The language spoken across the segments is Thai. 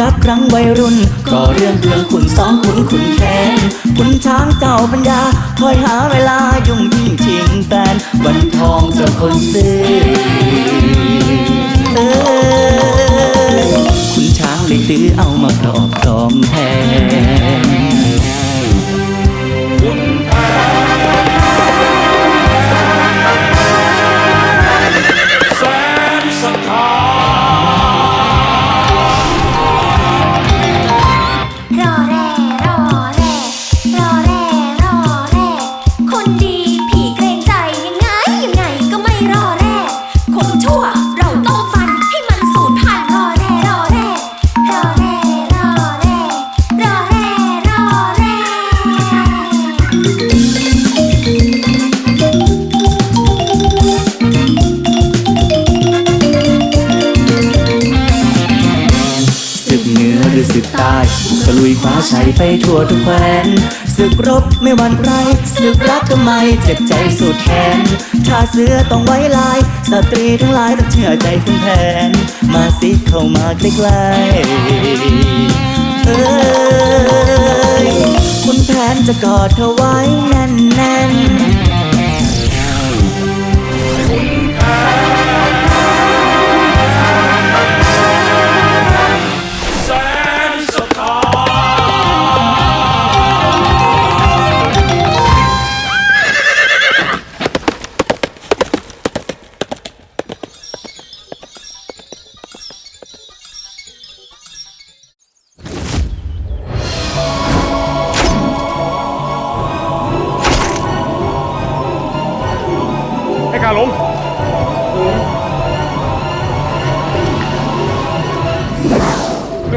รักครั้งวัยรุ่น ก็เรื่องเรื่องคุณสองคุณคุณแค้นคุณช้างเจ้าปัญญา คอยหาเวลายุ่งยิ่งชิงแฟนวันทองเจ้าคนซื้อเออคุณช้างเลยตื้อเอามาครอบครองแทน ลุยคว้าชัยไปทั่วทุกแคว้นศึกรบไม่หวั่นไรศึกรักทำไมเจ็บใจสุดแขนถ้าเสือต้องไว้ลาย สตรีทั้งหลายต้องเชื่อใจคุณแผน มาสิเข้ามาใกล้ๆเอ้ยคุณแผนจะกอดเธอไว้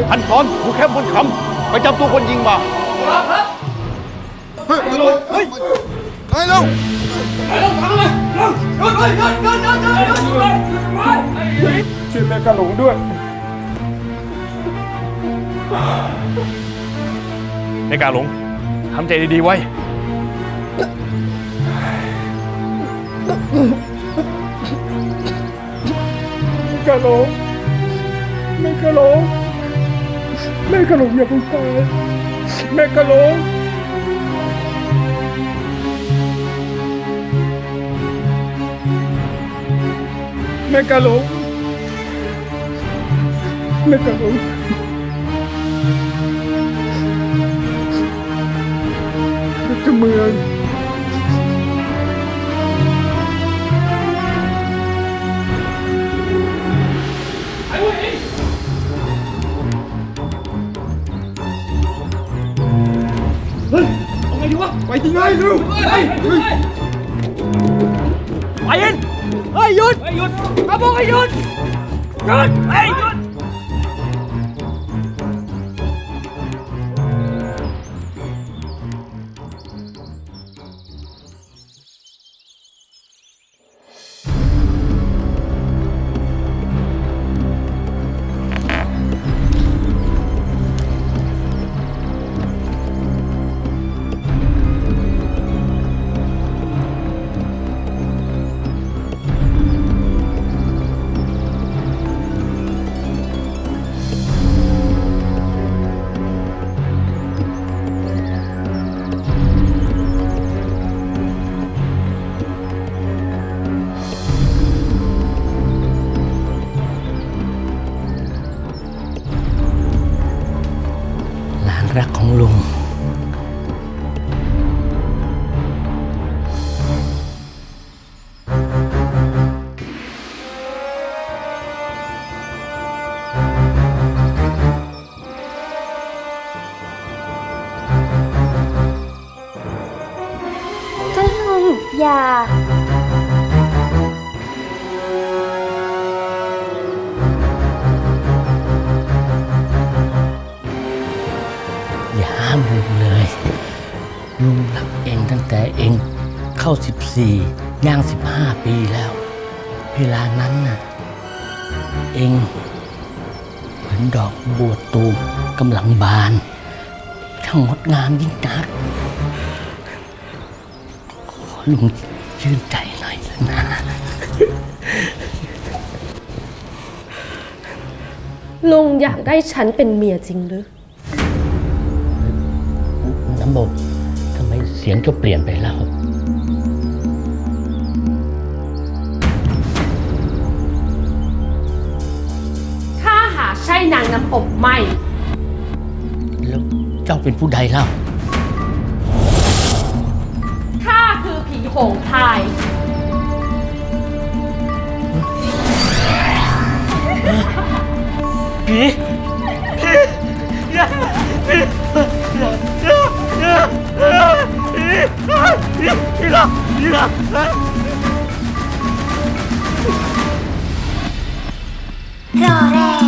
พันกรผู้แคมป์บนคำไปจับตัวคนยิงมาช่วยแม่กะหลงด้วยในการหลงทำใจดีๆไว้กะหลงแม่กะหลง แม่กะหลงอย่าเพิ่งตายแม่กะหลงแม่กะหลงแม่กะหลงจะเมือง ไปที่ไหนลูกไปยินเฮ้ยหยุดหยุดข้าบอกให้หยุดหยุดเฮ้ยหยุด หลานรัก เลยลุงรักเองตั้งแต่เองเข้าสิบสี่ย่างสิบห้าปีแล้ว เวลานั้นน่ะ เองเหมือนดอกบัวตูมกำลังบานช่างงดงามยิ่งนัก ขอลุงชื่นใจหน่อยนะ ลุงอยากได้ฉันเป็นเมียจริงหรือ น้ำบบทำไมเสียงก็เปลี่ยนไปแล้วถ้าหากใช่นางน้ำอบไม่ แล้วเจ้าเป็นผู้ใดเล่าข้าคือผีโหงพาย รอแร่